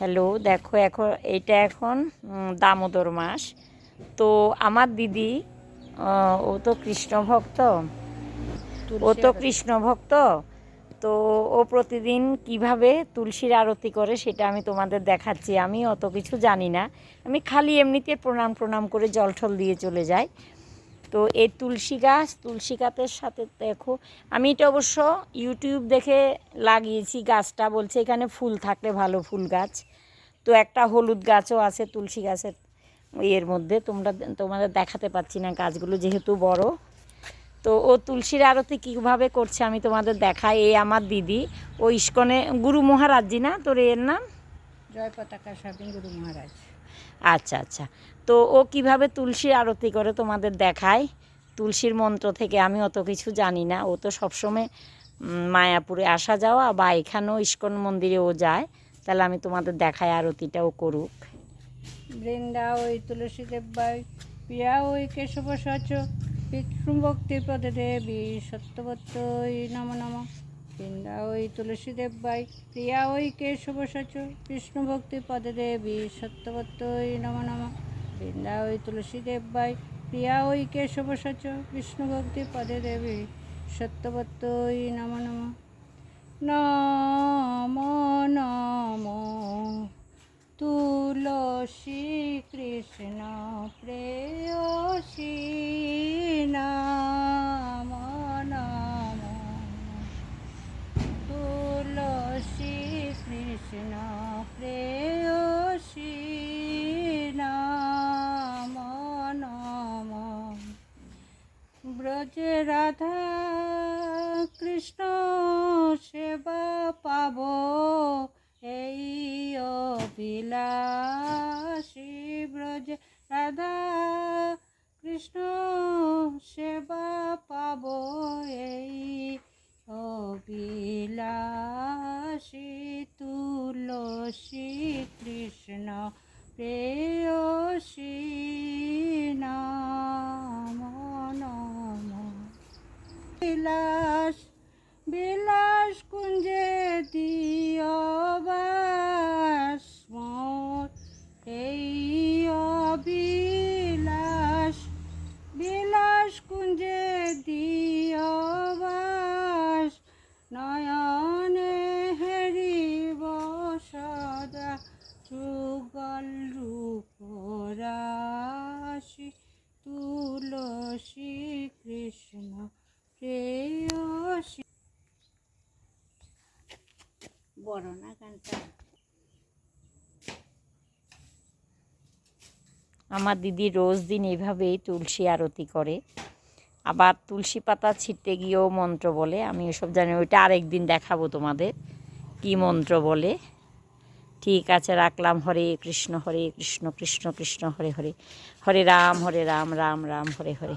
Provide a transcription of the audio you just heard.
Hello দেখো এখন এটা এখন দামোদর মাস। তো আমার দিদি ও তো কৃষ্ণ ভক্ত। ও তো কৃষ্ণ ভক্ত। তো ও প্রতিদিন কীভাবে তুলসীর আরতি করে সেটা আমি তোমাদের দেখাচ্ছি। আমি অত কিছু জানি না। আমি খালি এমনিতে প্রণাম প্রণাম করে জল ঠল দিয়ে চলে যাই। তো এই তুলসী গাছ তুলসী গাছের সাথে দেখো আমি এটা অবশ্য ইউটিউব দেখে লাগিয়েছি। গাছটা বলছে এখানে ফুল থাকলে ভালো ফুল গাছ। তো একটা হলুদ গাছও আছে তুলসী গাছের ইয়ের মধ্যে। তোমরা তোমাদের দেখাতে পাচ্ছি না গাছগুলো যেহেতু বড়। তো ও তুলসীর আরতি কীভাবে করছে আমি তোমাদের দেখাই। এই আমার দিদি। ও ইস্কনে গুরু মহারাজজি না? তোর এর নাম? জয় পতাকা স্বামী গুরু মহারাজ। আচ্ছা আচ্ছা। তো ও কীভাবে তুলসীর আরতি করে তোমাদের দেখায় তুলসীর মন্ত্র থেকে আমি অত কিছু জানি না। ও তো সবসময় মায়াপুরে আসা যাওয়া বা এখানেও ইস্কন মন্দিরে ও যায়। তাহলে আমি তোমাদের দেখাই আরতিটাও করুক। বৃন্দা ওই তুলসী দেব্বাই প্রিয়া ওই কেশব সচ, বিষ্ণু ভক্তির পদে দেবী সত্যবত্যই নম নম। বৃন্দা ওই তুলসী দেব্বাই প্রিয়া ওই কেশব সচ, বিষ্ণু ভক্তির পদে দেবী সত্যবত্যই নম নম। বৃন্দা ওই তুলসী দেব্বাই প্রিয়া ওই কেশব সচ, বিষ্ণু ভক্তির পদে দেবী সত্যবত্যই নম নম। নম রাধা কৃষ্ণ সেবা পাব। এই অবিলাসী ব্রজে রাধা কৃষ্ণ সেবা পাব। এই অবিলাসী তুলসী কৃষ্ণ প্রেয়সী তুলসী কৃষ্ণ প্রেয়সী বড় না গানটা। আমার দিদি রোজ দিন এভাবেই তুলসী আরতি করে। আবার তুলসী পাতা ছিটতে গিয়েও মন্ত্র বলে। আমি ওসব জানি ওইটা আরেকদিন দেখাবো তোমাদের। কি মন্ত্র বলে? ঠিক আছে, রাখলাম। হরে কৃষ্ণ হরে কৃষ্ণ কৃষ্ণ কৃষ্ণ, হরে হরে। হরে রাম হরে রাম রাম রাম, হরে হরে।